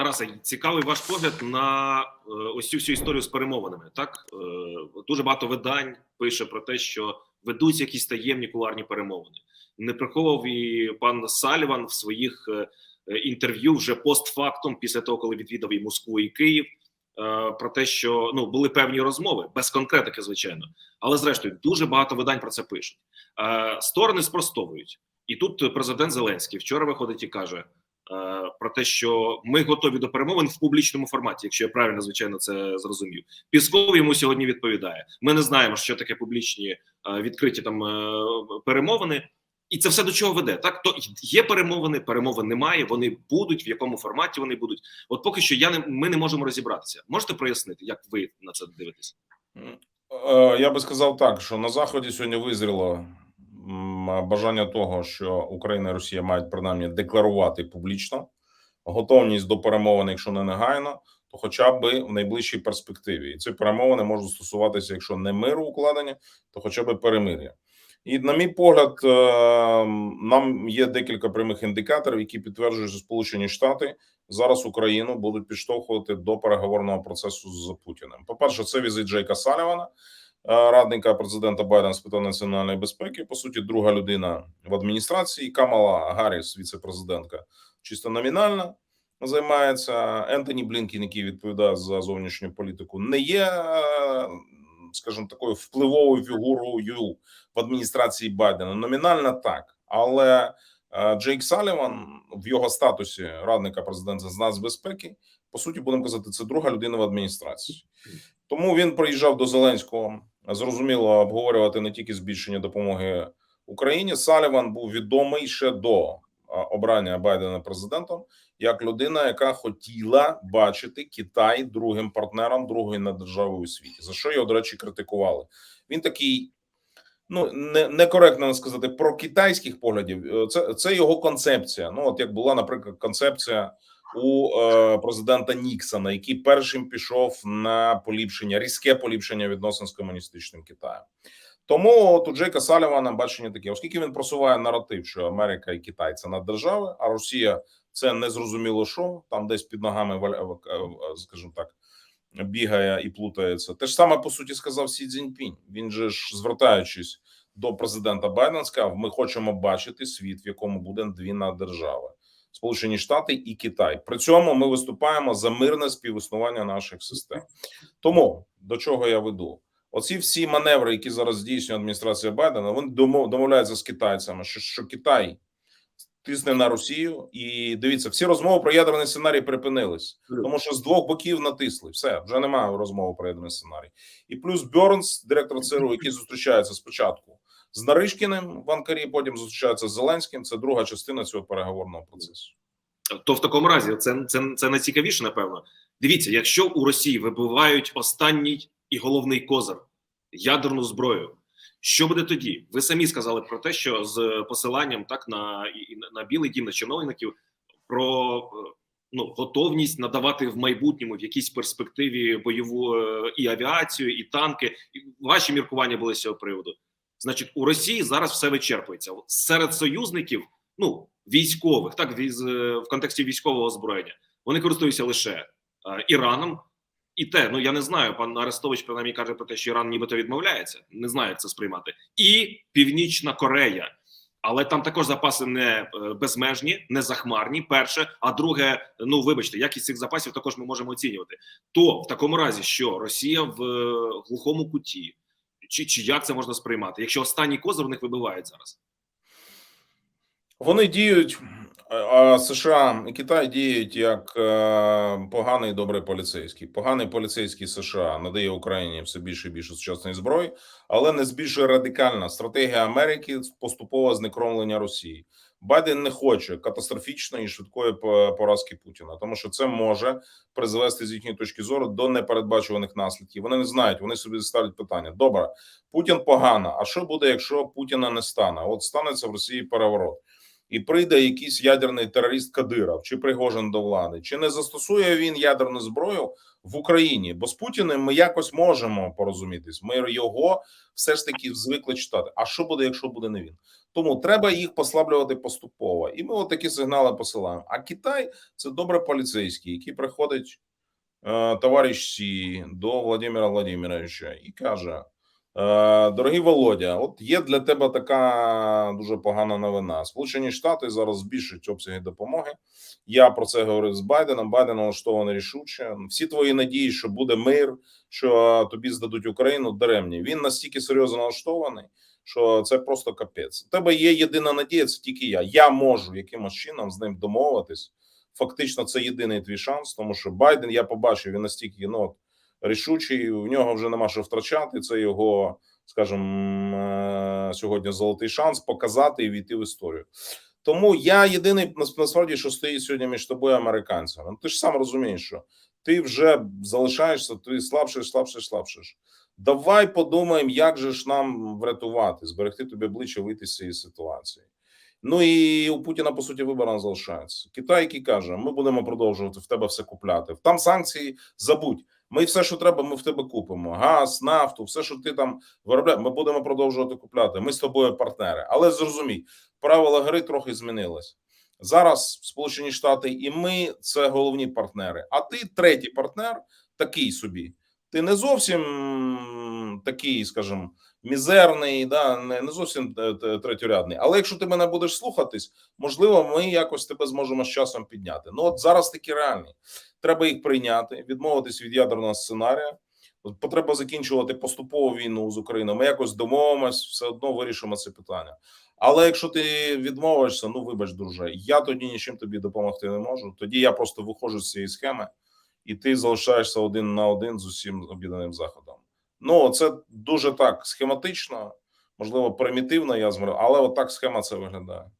Тарасе, цікавий ваш погляд на е, ось цю всю історію з перемовинами. Так е, дуже багато видань пише про те, що ведуться якісь таємні куларні перемовини. Не приховував і пан Саліван в своїх е, інтерв'ю вже постфактум, після того, коли відвідав і Москву і Київ, про те, що ну були певні розмови без конкретики, звичайно, але зрештою дуже багато видань про це пишуть. Сторони спростовують, і тут президент Зеленський вчора виходить і каже про те, що ми готові до перемовин в публічному форматі, якщо я правильно звичайно це зрозумів. Пісков йому сьогодні відповідає: ми не знаємо, що таке публічні е, відкриті там е, перемовини. І це все до чого веде. Так то є перемовини, перемовин немає. Вони будуть в якому форматі вони будуть. От поки що я не ми не можемо розібратися. Можете прояснити, як ви на це дивитесь? Е, Я би сказав так, що на заході сьогодні визріло бажання того, що Україна і Росія мають принаймні декларувати публічно готовність до перемовин, якщо не негайно, то хоча б в найближчій перспективі. І ці перемовини можуть стосуватися, якщо не миру укладення, то хоча б перемир'я. І на мій погляд, е, нам є декілька прямих індикаторів, які підтверджують, що Сполучені Штати зараз Україну будуть підштовхувати до переговорного процесу з Путіним. По перше, це візит Джейка Салівана, радника президента Байдена з питань національної безпеки. По суті, друга людина в адміністрації. Камала Гарріс, віце-президентка, чисто номінальна займається. Ентоні Блінкін, який відповідає за зовнішню політику, не є, е, скажімо, такою впливовою фігурою в адміністрації Байдена. Номінально так, але е, Джейк Саліван в його статусі радника президента з нацбезпеки, по суті, будемо казати, це друга людина в адміністрації. Тому він приїжджав до Зеленського зрозуміло обговорювати не тільки збільшення допомоги Україні. Саліван був відомий ще до обрання Байдена президентом як людина, яка хотіла бачити Китай другим партнером, другою наддержавою у світі. За що його, до речі, критикували? Він такий. Ну не некоректно сказати про китайських поглядів. Е, Це це його концепція. Ну, от як була, наприклад, концепція у е, президента Ніксона, який першим пішов на поліпшення, різке поліпшення відносин з комуністичним Китаєм. Тому от у Джейка Салівана бачення таке, оскільки він просуває наратив, що Америка і Китай це наддержави, а Росія це незрозуміло що там десь під ногами валя- е, скажімо так. Бігає і плутається. Те ж саме по суті сказав Сі Цзіньпінь. Він же ж звертаючись до президента Байдена, сказав: ми хочемо бачити світ, в якому буде дві наддержави. Сполучені Штати і Китай. При цьому ми виступаємо за мирне співіснування наших систем. Тому до чого я веду? Оці всі маневри, які зараз здійснює адміністрація Байдена, вони домовляються з китайцями, що, що Китай тисне на Росію, і дивіться, всі розмови про ядерний сценарій припинились, тому що з двох боків натисли. Все вже немає розмови про ядерний сценарій. І плюс Бьорнс, директор ЦРУ, який зустрічається спочатку з Наришкіним в Анкарі, потім зустрічається з Зеленським. Це друга частина цього переговорного процесу. То в такому разі це, це, це найцікавіше, напевно. Дивіться, якщо у Росії вибивають останній і головний козир ядерну зброю, що буде тоді? Ви самі сказали про те, що з посиланням так на, на, білий дім на чиновників про е, ну готовність надавати в майбутньому в якійсь перспективі бойову е, і авіацію, і танки. Ваші міркування були з цього приводу. Значить, у Росії зараз все вичерпується серед союзників, ну військових, так віз, е, в контексті військового озброєння. Вони користуються лише Іраном. І те, ну я не знаю, пан Арестович принаймні каже про те, що Іран нібито відмовляється. Не знаю, як це сприймати. І Північна Корея. Але там також запаси не е, безмежні, не захмарні. Перше, а друге, ну вибачте, якість цих запасів також ми можемо оцінювати. То в такому разі, що Росія в е, глухому куті, чи, чи як це можна сприймати, якщо останній козир у них вибивають зараз? Вони діють, США і Китай діють як е, поганий добрий поліцейський. Поганий поліцейський США надає Україні все більше і більше сучасної зброї, але не збільшує радикальна стратегія Америки поступового знекромлення Росії. Байден не хоче катастрофічної і швидкої поразки Путіна, тому що це може призвести з їхньої точки зору до непередбачуваних наслідків. Вони не знають, вони собі ставлять питання: добре, Путін погано. А що буде, якщо Путіна не стане? От станеться в Росії переворот. І прийде якийсь ядерний терорист Кадиров чи Пригожин до влади, чи не застосує він ядерну зброю в Україні? Бо з Путіним ми якось можемо порозумітись. Ми його все ж таки звикли читати. А що буде, якщо буде не він? Тому треба їх послаблювати поступово, і ми от сигнали посилаємо. А Китай це добре поліцейський, який приходить е, товариш Сі до Владимира Владимировича і каже: Дорогий Володя, от є для тебе така дуже погана новина. Сполучені Штати зараз збільшують обсяги допомоги. Я про це говорив з Байденом. Байден налаштований рішуче. Всі твої надії, що буде мир, що тобі здадуть Україну, даремні. Він настільки серйозно налаштований, що це просто капець. У тебе є єдина надія, це тільки я. Я можу якимось чином з ним домовитись. Фактично, це єдиний твій шанс, тому що Байден, я побачив, він настільки ну, рішучий, у нього вже нема що втрачати. Це його, скажімо, е, сьогодні золотий шанс показати і війти в історію. Тому я єдиний нас- насправді, що стоїть сьогодні між тобою американцями. Ну, ти ж сам розумієш, що ти вже залишаєшся, ти слабшиш, слабшиш, слабшиш. Давай подумаємо, як же ж нам врятувати, зберегти тобі обличчя, вийти з цієї ситуації. Ну і у Путіна по суті вибору не залишається. Китай, який каже: ми будемо продовжувати в тебе все купляти. Там санкції забудь. Ми все, що треба, ми в тебе купимо. Газ, нафту, все, що ти там виробляєш, ми будемо продовжувати купляти. Ми з тобою партнери. Але зрозумій, правила гри трохи змінились. Зараз Сполучені Штати і ми це головні партнери. А ти третій партнер, такий собі. Ти не зовсім такий, скажімо, мізерний, да, не, зовсім е, третьорядний. Але якщо ти мене будеш слухатись, можливо, ми якось тебе зможемо з часом підняти. Ну от зараз такі реальні. Треба їх прийняти, відмовитись від ядерного сценарія. Потреба закінчувати поступову війну з Україною. Ми якось домовимось, все одно вирішимо це питання. Але якщо ти відмовишся, ну вибач, друже, я тоді нічим тобі допомогти не можу. Тоді я просто виходжу з цієї схеми, і ти залишаєшся один на один з усім об'єднаним заходом. Ну це дуже так схематично, можливо, примітивно. Я змер, але отак схема це виглядає.